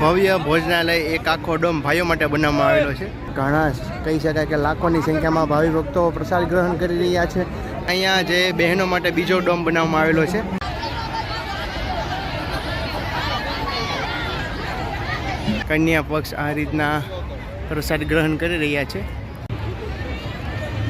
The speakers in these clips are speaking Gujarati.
ભવ્ય ભોજનાલય એક આખો ડોમ ભાઈઓ માટે બનાવવામાં આવેલો છે. ઘણા કહી શકાય કે લાખોની સંખ્યામાં ભાવિ ભક્તો પ્રસાદ ગ્રહણ કરી રહ્યા છે. અહીંયા જે બહેનો માટે બીજો ડોમ બનાવવામાં આવેલો છે. કન્યા પક્ષ આ રીતના પ્રસાદ ગ્રહણ કરી રહ્યા છે.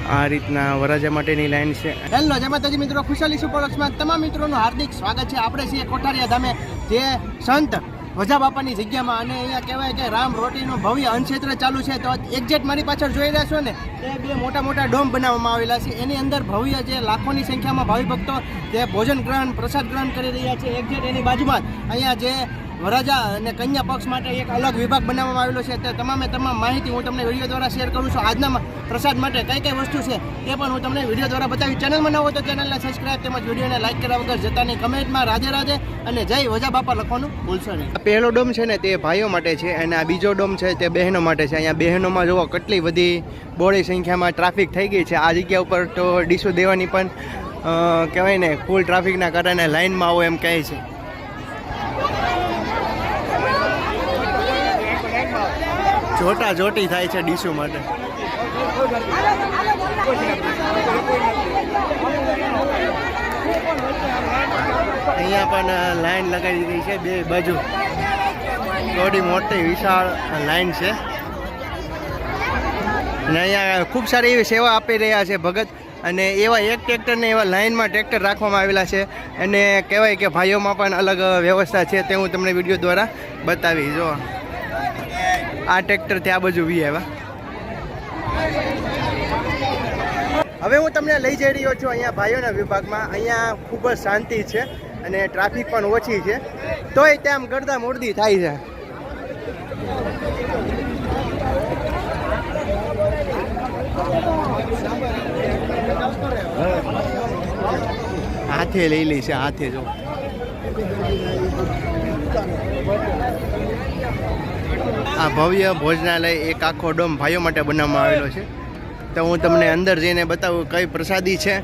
આ રીતના વરાજા માટેની લાઈન છે. હેલો જય માતાજી મિત્રો. ખુશાલી સુપરક્ષમાં તમામ મિત્રોનું હાર્દિક સ્વાગત છે. આપણે છીએ કોઠારીયા ધામે. જે સંત વજા બાપાની જગ્યામાં અને અહીંયા કહેવાય કે રામ રોટીનું ભવ્ય અન્નક્ષેત્ર ચાલુ છે. તો એક્ઝેક્ટ મારી પાછળ જોઈ રહ્યા છો ને, તે બે મોટા મોટા ડોમ બનાવવામાં આવેલા છે. એની અંદર ભવ્ય જે લાખોની સંખ્યામાં ભાવિ ભક્તો જે ભોજન ગ્રહણ, પ્રસાદ ગ્રહણ કરી રહ્યા છે. એક્ઝેક્ટ એની બાજુમાં અહીંયા જે વરાજા અને કન્યા પક્ષ માટે એક અલગ વિભાગ બનાવવામાં આવેલો છે. તે તમામે તમામ માહિતી હું તમને વીડિયો દ્વારા શેર કરું છું. આજના પ્રસાદ માટે કઈ કઈ વસ્તુ છે તે પણ હું તમને વીડિયો દ્વારા બતાવી ચેનલમાં ન તો ચેનલને સબસ્ક્રાઈબ તેમજ વિડીયોને લાઈક કર્યા વગર જતાની કમેન્ટમાં રાધે રાધે અને જય વજા બાપા લખવાનું ભૂલશો નહીં. પહેલો ડોમ છે ને તે ભાઈઓ માટે છે અને આ બીજો ડોમ છે તે બહેનો માટે છે. અહીંયા બહેનોમાં જુઓ કેટલી બધી બોડી સંખ્યામાં ટ્રાફિક થઈ ગઈ છે. આ જગ્યા ઉપર તો ડીશો દેવાની પણ કહેવાય ને ફૂલ ટ્રાફિકના કારણે લાઇનમાં આવો એમ કહે છે. જોટા જોટી થાય છે ડીશુ માટે. અહીંયા પણ લાઈન લગાવી દીધી છે બે બાજુ. થોડી મોટી વિશાળ લાઈન છે. અને અહીંયા ખૂબ સારી એવી સેવા આપી રહ્યા છે ભગત. અને એવા એક ટ્રેક્ટરને એવા લાઇનમાં ટ્રેક્ટર રાખવામાં આવેલા છે. અને કહેવાય કે ભાઈઓમાં પણ અલગ વ્યવસ્થા છે તે હું તમને વીડિયો દ્વારા બતાવી જો. આ ટ્રેક્ટર ત્યાં બાજુ વી આવ્યા. હવે હું તમને લઈ જઈ રહ્યો છું અહીંયા ભાઈઓના વિભાગમાં. અહીંયા ખૂબ જ શાંતિ છે અને ટ્રાફિક પણ ઓછી છે. તોય ત્યાં ગરદા મૂર્દી થાય છે. હાથે લઈ લઈશ છે હાથે જો. આ ભવ્ય ભોજનાલય એક આખો ડોમ ભાઈઓ માટે બનાવવામાં આવેલો છે. તો હું તમને અંદર જઈને બતાવું કઈ પ્રસાદી છે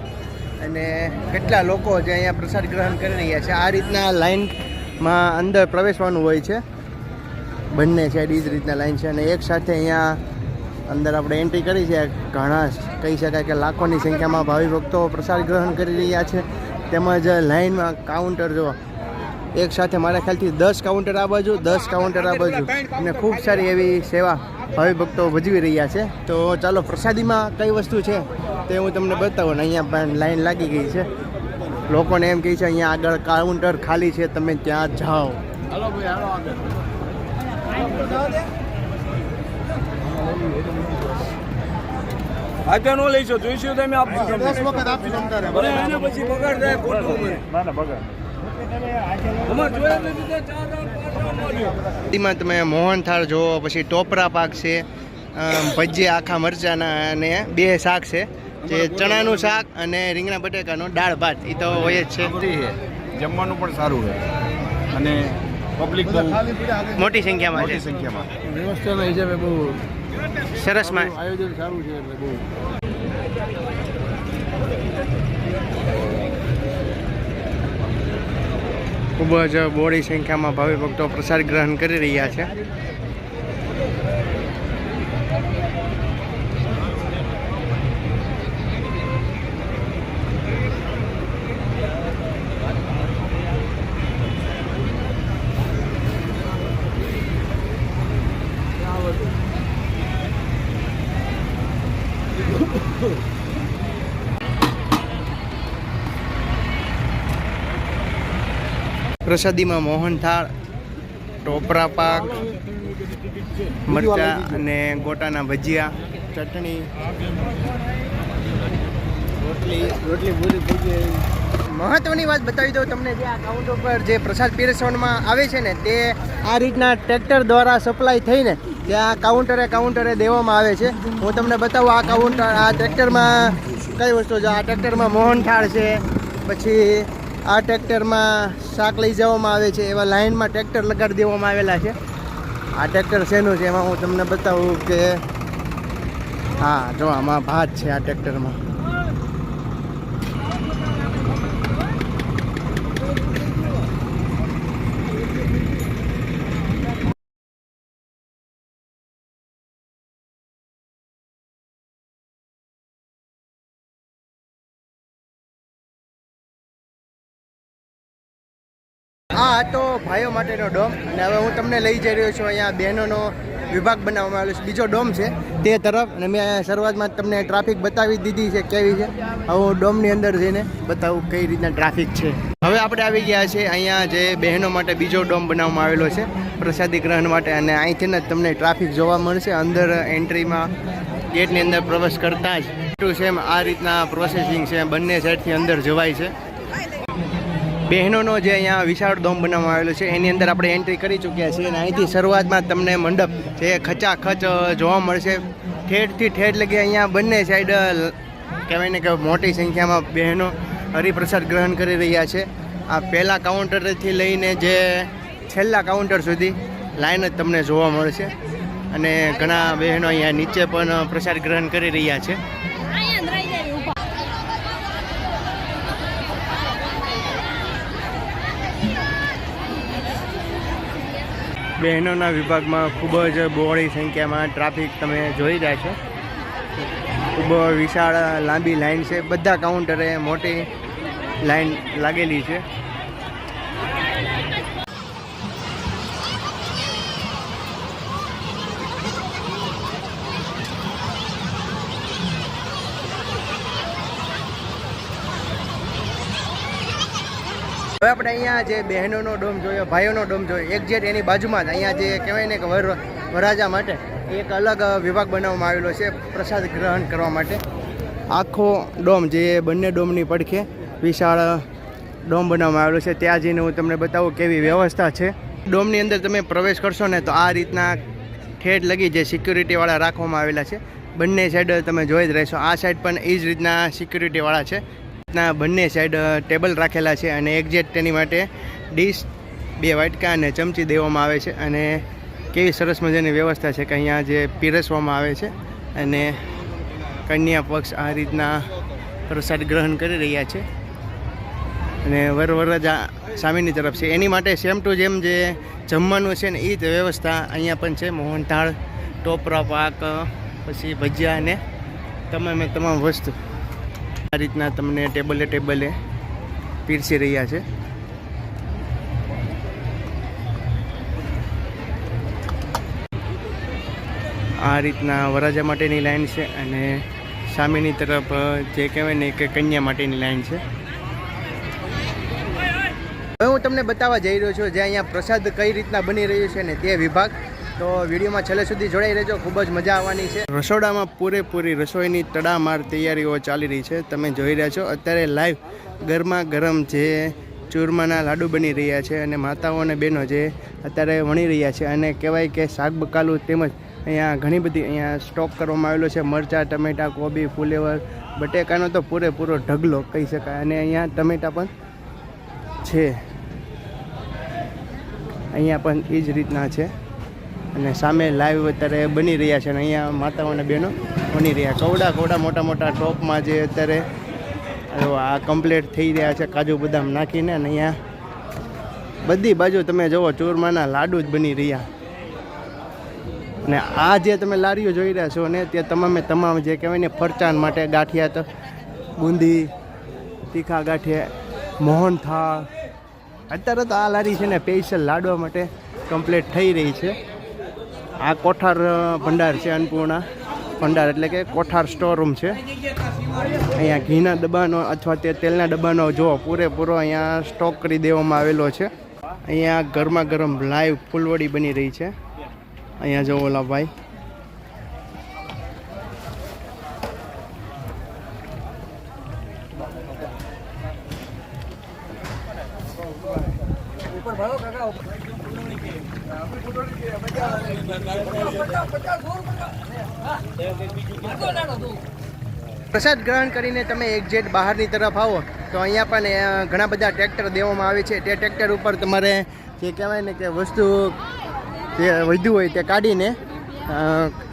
અને કેટલા લોકો જે અહીંયા પ્રસાદ ગ્રહણ કરી રહ્યા છે. આ રીતના લાઇનમાં અંદર પ્રવેશવાનું હોય છે. બંને સાઈડ એ જ રીતના લાઈન છે અને એક સાથે અહીંયા અંદર આપણે એન્ટ્રી કરી છે. ઘણા કહી શકાય કે લાખોની સંખ્યામાં ભાવિ ભક્તો પ્રસાદ ગ્રહણ કરી રહ્યા છે. તેમજ લાઈનમાં કાઉન્ટર જો એક સાથે મારા ખ્યાલથી દસ કાઉન્ટર આ બાજુ દસ કાઉન્ટર આ બાજુ. અને ખૂબ સારી એવી સેવા હવે ભક્તો ભજવી રહ્યા છે. તો ચાલો પ્રસાદીમાં કઈ વસ્તુ છે તે હું તમને બતાવું ને અહીંયા પણ લાઈન લાગી ગઈ છે. લોકોને એમ કહે છે અહીંયા આગળ કાઉન્ટર ખાલી છે તમે ત્યાં જાઓ. આગળ. નો લઈશો જોઈશું તમે આપજો દસ વખત આપશું પછી બગાડ જાય ના ના બગાડ. પ્રસાદીમાં તમે મોહનથાળ જુઓ પછી ટોપરા પાક છે ભજીયા આખા મરચાના અને બે શાક છે જે ચણાનું શાક અને રીંગણા બટેકાનો દાળ ભાત એ તો હોય જ છે. જમવાનું પણ સારું હોય અને પબ્લિક મોટી સંખ્યામાં મોટી છે સંખ્યામાં. વ્યવસ્થાના હિસાબે બહુ સરસમાં આયોજન સારું છે એટલે બહુ. ખૂબ જ બોડી સંખ્યામાં ભાવિ ભક્તો પ્રસાદ ગ્રહણ કરી રહ્યા છે. પ્રસાદીમાં મોહનથાળ ટોપરા પાક, મરચા અને ગોટાના ભજીયા, ચટણી, રોટલી રોટલી પૂરી ગઈ. મહત્વની વાત બતાવી દઉં તમને જે આ કાઉન્ટર પર જે પ્રસાદ પીરસવામાં આવે છે ને, તે આ રીતના ટ્રેક્ટર દ્વારા સપ્લાય થઈને ત્યાં કાઉન્ટરે કાઉન્ટરે દેવામાં આવે છે. હું તમને બતાવું, આ કાઉન્ટર આ ટ્રેક્ટરમાં કઈ વસ્તુ છે? આ ટ્રેક્ટરમાં મોહનથાળ છે, પછી આ ટ્રેક્ટરમાં શાક લઈ જવામાં આવે છે, એવા લાઇનમાં ટ્રેક્ટર લગાડી દેવામાં આવેલા છે. આ ટ્રેક્ટર શેનું છે એમાં હું તમને બતાવું કે હા, જો આમાં ભાત છે આ ટ્રેક્ટરમાં. ભાઈઓ માટેનો ડોમ અને હવે હું તમને લઈ જઈ રહ્યો છું અહીંયા બહેનોનો વિભાગ બનાવવામાં આવેલો છે. બીજો ડોમ છે તે તરફ અને મેં શરૂઆતમાં તમને ટ્રાફિક બતાવી દીધી છે, કેવી છે. હવે હું ડોમની અંદર જઈને બતાવું કઈ રીતના ટ્રાફિક છે. હવે આપણે આવી ગયા છે અહીંયા જે બહેનો માટે બીજો ડોમ બનાવવામાં આવેલો છે, પ્રસાદી ગ્રહણ માટે. અને અહીંથી જ તમને ટ્રાફિક જોવા મળશે. અંદર એન્ટ્રીમાં ગેટની અંદર પ્રવેશ કરતાં જ. સેમ આ રીતના પ્રોસેસિંગ છે. બંને સાઈડથી અંદર જવાય છે. બહેનોનો જે અહીંયા વિશાળ ડોમ બનાવવામાં આવેલો છે, એની અંદર આપણે એન્ટ્રી કરી ચૂક્યા છીએ અને અહીંથી શરૂઆતમાં તમને મંડપ જે ખચાખચ જોવા મળશે. ઠેઠથી ઠેઠ લગી અહીંયા બંને સાઈડ કહેવાય ને કે મોટી સંખ્યામાં બહેનો હરિપ્રસાદ ગ્રહણ કરી રહ્યા છે. આ પહેલાં કાઉન્ટરથી લઈને જે છેલ્લા કાઉન્ટર સુધી લાઈન જ તમને જોવા મળશે. અને ઘણા બહેનો અહીંયા નીચે પણ પ્રસાદ ગ્રહણ કરી રહ્યા છે. બહેનોના વિભાગમાં ખૂબ જ બહોળી સંખ્યામાં ટ્રાફિક તમે જોઈ રહ્યા છો. ખૂબ વિશાળ લાંબી લાઈન છે. બધા કાઉન્ટરે મોટી લાઈન લાગેલી છે. હવે આપણે અહીંયા જે બહેનોનો ડોમ જોયો, ભાઈઓનો ડોમ જોયો એક્ઝેક્ટ એની બાજુમાં જ અહીંયા જે કહેવાય ને કે વર, વરરાજા માટે એક અલગ વિભાગ બનાવવામાં આવેલો છે પ્રસાદ ગ્રહણ કરવા માટે. આખો ડોમ જે બંને ડોમની પડખે વિશાળ ડોમ બનાવવામાં આવેલો છે. ત્યાં જઈને હું તમને બતાવું કેવી વ્યવસ્થા છે. ડોમની અંદર તમે પ્રવેશ કરશો ને તો આ રીતના ઠેઠ લગી જે સિક્યુરિટીવાળા રાખવામાં આવેલા છે. બંને સાઈડ તમે જોઈ જ રહેશો. આ સાઈડ પણ એ જ રીતના સિક્યુરિટીવાળા છે. રીતના બંને સાઈડ ટેબલ રાખેલા છે અને એક્ઝેક્ટ તેની માટે ડીશ બે વાટકા અને ચમચી દેવામાં આવે છે અને કેવી સરસ મજાની વ્યવસ્થા છે કે અહીંયા જે પીરસવામાં આવે છે અને કન્યા પક્ષ આ રીતના પ્રસાદ ગ્રહણ કરી રહ્યા છે. અને વરવરજ સામેની તરફ છે. એની માટે સેમ ટુ જેમ જે જમવાનું છે ને એ જ વ્યવસ્થા અહીંયા પણ છે. મોહનથાળ ટોપરા, પાક પછી ભજીયા અને તમામે તમામ વસ્તુ. આ રીતના તમને ટેબલે ટેબલે પીરસી રહ્યા છે. આ રીતના વરાજા માટેની લાઈન છે અને સામેની તરફ જે કહેવાય ને કે કન્યા માટેની લાઈન છે. હવે હું તમને બતાવવા જઈ રહ્યો છું, જે અહીંયા પ્રસાદ કઈ રીતના બની રહ્યું છે ને તે વિભાગ. તો વિડીયોમાં છેલ્લે સુધી જોડાઈ રહેજો. ખૂબ જ મજા આવવાની છે. રસોડામાં પૂરેપૂરી રસોઈની તડામાર તૈયારીઓ ચાલી રહી છે. તમે જોઈ રહ્યા છો, અત્યારે લાઈવ ગરમા ગરમ જે ચૂરમાના લાડુ બની રહ્યા છે અને માતાઓ અને બહેનો જે અત્યારે વણી રહ્યા છે અને કહેવાય કે શાક બકાલું તેમજ અહીંયા ઘણી બધી અહીંયા સ્ટોક કરવામાં આવેલો છે. મરચાં, ટમેટાં, કોબી, ફુલેવર, બટેકાનો તો પૂરેપૂરો ઢગલો કહી શકાય. અને અહીંયા ટમેટાં પણ છે. અહીંયા પણ એ જ રીતના છે. અને સામે લાઈવ અત્યારે બની રહ્યા છે અને અહીંયા માતાઓ અને બહેનો બની રહ્યા કવડા કવડા મોટા મોટા ટોપમાં જે અત્યારે આ કમ્પ્લીટ થઈ રહ્યા છે કાજુ બદામ નાખીને અને અહીંયા બધી બાજુ તમે જુઓ, ચૂરમાના લાડુ જ બની રહ્યા. અને આ જે તમે લારીઓ જોઈ રહ્યા છો ને, તે તમામે તમામ જે કહેવાય ને ફરસાણ માટે ગાંઠિયા તો બુંદી, તીખા ગાંઠિયા, મોહનથાળ. અત્યારે તો આ લારી છે ને સ્પેશિયલ લાડવા માટે કમ્પ્લીટ થઈ રહી છે. આ કોઠાર ભંડાર છે અન્નપૂર્ણા ભંડાર એટલે કે કોઠાર સ્ટોર રૂમ છે. અહીંયા ઘીના ડબ્બાનો અથવા તે તેલના ડબ્બાનો જો પૂરેપૂરો અહીંયા સ્ટોક કરી દેવામાં આવેલો છે. અહીંયા ગરમા ગરમ લાઈવ ફૂલવડી બની રહી છે. અહીંયા જો ઓલા ભાઈ. પ્રસાદ ગ્રહણ કરીને તમે એક્ઝેટ બહારની તરફ આવો, તો અહીંયા પણ ઘણા બધા ટ્રેક્ટર દેવામાં આવે છે. તે ટ્રેક્ટર ઉપર તમારે જે કહેવાય ને કે વસ્તુ જે વધ્યું હોય તે કાઢીને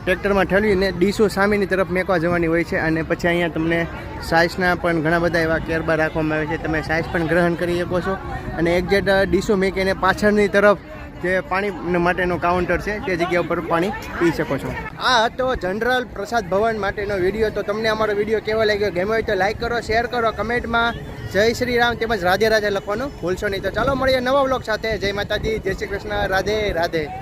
ટ્રેક્ટરમાં ઠલવીને ડીશો સામેની તરફ મેકવા જવાની હોય છે. અને પછી અહીંયા તમને સાઇઝના પણ ઘણા બધા એવા કેરબા રાખવામાં આવે છે. તમે સાઇઝ પણ ગ્રહણ કરી શકો છો. અને એક્ઝેટ ડીશો મેકીને પાછળની તરફ જે પાણી માટેનો કાઉન્ટર છે, તે જગ્યા ઉપર પાણી પી શકો છો. આ હતો જનરલ પ્રસાદ ભવન માટેનો વીડિયો. તો તમને અમારો વીડિયો કેવો લાગ્યો? ગમ્યો હોય તો લાઈક કરો શેર કરો કમેન્ટમાં જય શ્રી રામ તેમજ રાધે રાધે લખવાનું ભૂલશો નહીં. તો ચાલો મળીએ નવા બ્લોગ સાથે. જય માતાજી, જય શ્રી કૃષ્ણ. રાધે રાધે.